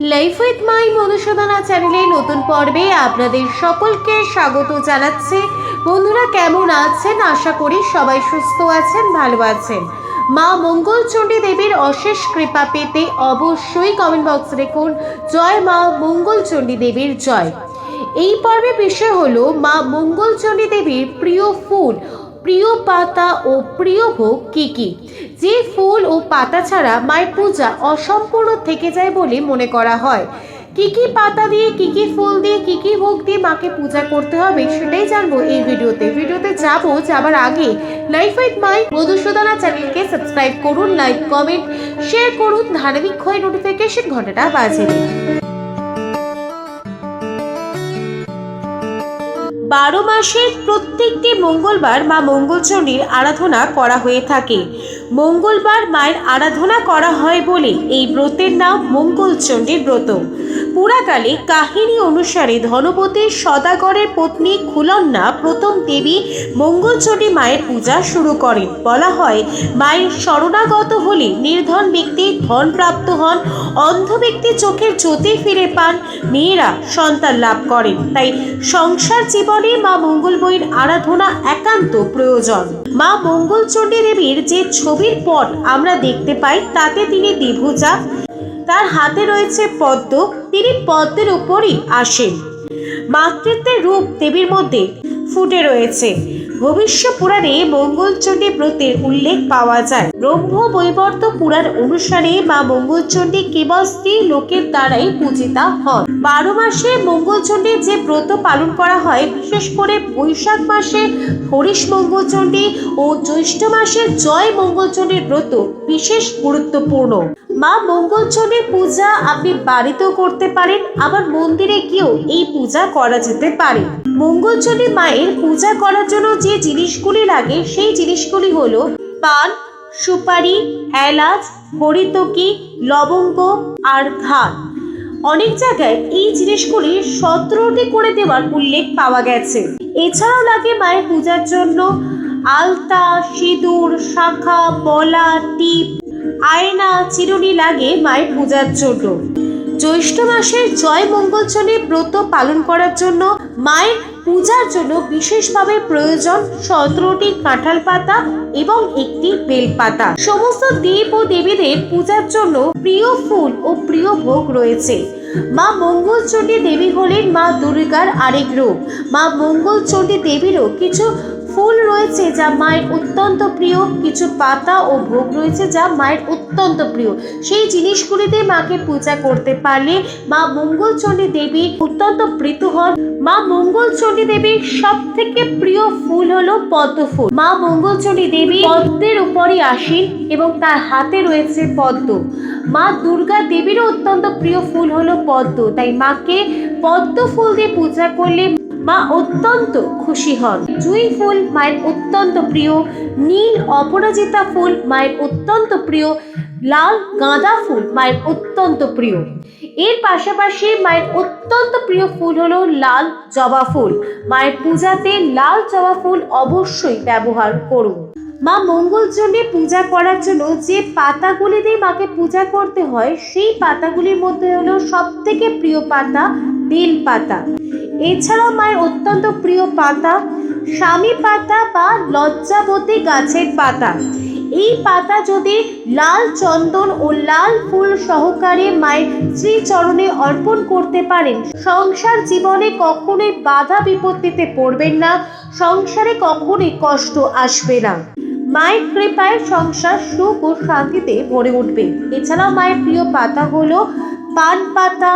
Life with my Madhusudana চ্যানেলে নতুন পর্বে আপনাদের সকলকে স্বাগত জানাচ্ছি। বন্ধুরা, কেমন আছেন? আশা করি সবাই সুস্থ আছেন, ভালো আছেন। মা মঙ্গলচণ্ডী দেবীর অশেষ কৃপা পেতে অবশ্যই কমেন্ট বক্সে লিখুন জয় মা মঙ্গলচণ্ডী দেবীর জয়। এই পর্বে বিষয় হলো মা মঙ্গলচণ্ডী দেবীর প্রিয় ফুল প্রিয় পাতা ও প্রিয় ভোগ কি কি? যে ফুল ও পাতা ছাড়া মায়ের পূজা অসম্পূর্ণ থেকে যায় বলে মনে করা হয়। কি কি পাতা দিয়ে, কি কি ফুল দিয়ে, কি কি ভোগ দিয়ে মাকে পূজা করতে হবে সেটাই জানব এই ভিডিওতে। ভিডিওতে যাব যাবার আগে লাইফ উইথ মাই মধুসূদনা চ্যানেলকে সাবস্ক্রাইব করুন, লাইক, কমেন্ট, শেয়ার করুন, ধারাবাহিক হয়ে নোটিফিকেশন ঘন্টাটা বাজিয়ে বারো মাসের প্রত্যেকটি মঙ্গলবার মা মঙ্গলচণ্ডীর আরাধনা করা হয়ে থাকে। মঙ্গলবার মায়ের আরাধনা করা হয় বলে এই ব্রতের নাম মঙ্গলচণ্ডীর ব্রত। পুরাকালে কাহিনী অনুসারে ধনপতির সদাগরের পত্নী খুলন্না প্রথম দেবী মঙ্গলচণ্ডী মায়ের পূজা শুরু করেন। বলা হয়, মায়ের শরণাগত হলে নির্ধন ব্যক্তি ধন প্রাপ্ত হন, অন্ধ ব্যক্তি চোখের জ্যোতি ফিরে পান, মেয়েরা সন্তান লাভ করেন। তাই সংসার জীবনে মা মঙ্গল বইয়ের আরাধনা একান্ত প্রয়োজন। মা মঙ্গলচণ্ডী দেবীর যে ছবির পট আমরা দেখতে পাই, তাতে তিনি দ্বিভুজা তার হাতে রয়েছে পদ্ম তিনি পদ্মের উপরই আসেন। মাতৃত্বের রূপ দেবীর মধ্যে ফুটে রয়েছে। ভবিষ্য পুরাণে মঙ্গলচণ্ডী ব্রতের উল্লেখ পাওয়া যায়। ব্রহ্ম বৈবর্ত পুরাণ অনুসারে মা মঙ্গলচণ্ডী কেবল স্ত্রী লোকের দ্বারাই পূজিতা হন। বারো মাসে মঙ্গলচণ্ডীর যে ব্রত পালন করা হয়, বিশেষ করে বৈশাখ মাসে হরিশ মঙ্গলচণ্ডী ও জ্যৈষ্ঠ মাসে জয় মঙ্গলচণ্ডীর ব্রত বিশেষ গুরুত্বপূর্ণ। মা মঙ্গলচণ্ডীর পূজা আপনি বাড়িতেও করতে পারেন, আবার মন্দিরে গিয়েও এই পূজা করা যেতে পারে। মঙ্গলচণ্ডী মায়ের পূজা করার জন্য যে জিনিসগুলি লাগে, সেই জিনিসগুলি হল পান, সুপারি, এলাচ, হরিতকি, লবঙ্গ আর ধান অনেক জায়গায় এই জিনিসগুলি সতেরোটি করে দেওয়ার উল্লেখ পাওয়া গেছে। এছাড়াও লাগে মায়ের পূজার জন্য আলতা, সিঁদুর, শাখা, বলা, টিপ, আয়না, চিরুনি লাগে মায়ের পূজার জন্য। জ্যৈষ্ঠ মাসের জয় মঙ্গলচণ্ডী ব্রত পালন করার জন্য মায়ের পূজার জন্য বিশেষভাবে প্রয়োজন সতেরোটি কাঁঠাল পাতা এবং একটি বেলপাতা সমস্ত দেব ও দেবীদের পূজার জন্য প্রিয় ফুল ও প্রিয় ভোগ রয়েছে। মা মঙ্গলচণ্ডী দেবী হলেন মা দুর্গার আরেক রূপ। মা মঙ্গলচণ্ডী দেবীরও কিছু ফুল রয়েছে যা মায়ের অত্যন্ত প্রিয়, কিছু পাতা ও ভোগ রয়েছে যা মায়ের অত্যন্ত প্রিয়। সেই জিনিসগুলিতে মাকে পূজা করতে পারলে মা মঙ্গলচণ্ডী দেবী অত্যন্ত প্রীত হন। মা মঙ্গলচণ্ডী দেবীর সব থেকে প্রিয় ফুল হলো পদ্ম ফুল মা মঙ্গলচণ্ডী দেবী পদ্মের উপরই আসীন এবং তার হাতে রয়েছে পদ্ম। মা দুর্গা দেবীরও অত্যন্ত প্রিয় ফুল হলো পদ্ম। তাই মাকে পদ্ম ফুল দিয়ে পূজা করলে মা অত্যন্ত খুশি হন। জুই ফুল মায়ের অত্যন্ত প্রিয়, নীল অপরাজিতা ফুল মায়ের অত্যন্ত প্রিয়, লাল গাঁদা ফুল মায়ের অত্যন্ত প্রিয়। এর পাশাপাশি মায়ের অত্যন্ত প্রিয় ফুল হলো লাল জবা ফুল। মায়ের পূজাতে লাল জবা ফুল অবশ্যই ব্যবহার করুন। মা মঙ্গলচণ্ডী পূজা করার জন্য যে পাতাগুলি দিয়ে মাকে পূজা করতে হয়, সেই পাতাগুলির মধ্যে হলো সব থেকে প্রিয় পাতা বেল পাতা। এছাড়াও মায়ের অত্যন্ত প্রিয় পাতা স্বামী পাতা বা লজ্জাবতী গাছের পাতা। এই পাতা যদি লাল চন্দন ও লাল ফুল সহকারে মায়ের শ্রীচরণে অর্পণ করতে পারেন, সংসার জীবনে কখনোই বাধা বিপত্তিতে পড়বেন না, সংসারে কখনোই কষ্ট আসবে না। মায়ের কৃপায় সংসার সুখ ও শান্তিতে ভরে উঠবে। এছাড়া মায়ের প্রিয় পাতা হলো পান পাতা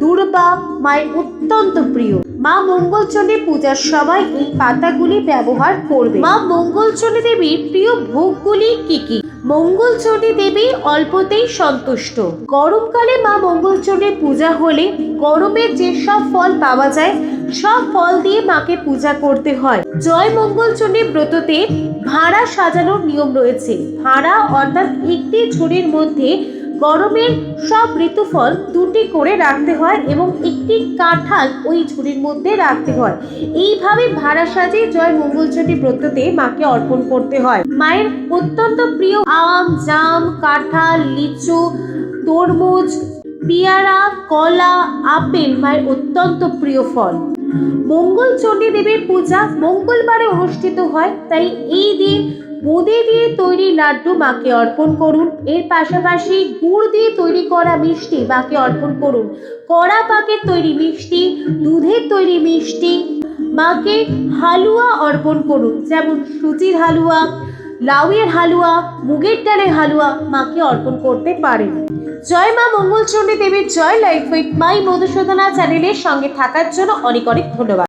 দুর্বা মায়ের অত্যন্ত প্রিয়। মা মঙ্গলচণ্ডী পূজার সময় এই পাতাগুলি ব্যবহার করবে। মা মঙ্গলচণ্ডী দেবীর প্রিয় ভোগগুলি কি কি? মঙ্গলচণ্ডী দেবী অল্পতেই সন্তুষ্ট। গরমকালে মা মঙ্গলচণ্ডীর পূজা হলে গরমের যেসব ফল পাওয়া যায়, সব ফল দিয়ে মাকে পূজা করতে হয়। জয় মঙ্গলচণ্ডী ব্রততে ভাড়া সাজানোর নিয়ম রয়েছে। ভাড়া অর্থাৎ একটি ঝুড়ির মধ্যে গরমের সব ঋতুফল দুটি করে রাখতে হয় এবং একটি কাঁঠাল ওই ঝুড়ির মধ্যে রাখতে হয়। এইভাবে ভাড়া সাজিয়ে জয় মঙ্গলচণ্ডী ব্রততে মাকে অর্পণ করতে হয়। মায়ের অত্যন্ত প্রিয় আম, জাম, কাঁঠাল, লিচু, তরমুজ, পেয়ারা, কলা, আপেল মায়ের অত্যন্ত প্রিয় ফল। মঙ্গল চণ্ডী দেবীর পূজা মঙ্গলবারে অনুষ্ঠিত হয়, তাই এই দিন বোঁদে দিয়ে তৈরি লাড্ডু মাকে অর্পণ করুন। এর পাশাপাশি গুড় দিয়ে তৈরি করা মিষ্টি মাকে অর্পণ করুন। কড়া পাকের তৈরি মিষ্টি দুধের তৈরি মিষ্টি মাকে হালুয়া অর্পণ করুন। যেমন সুজির হালুয়া, লাউয়ের হালুয়া, মুগের ডালের হালুয়া মাকে অর্পণ করতে পারেন। জয় মা মঙ্গলচণ্ডী দেবীর জয় লাইফ উইথ মাই মধুসূদনা চ্যানেলের সঙ্গে থাকার জন্য অনেক অনেক ধন্যবাদ।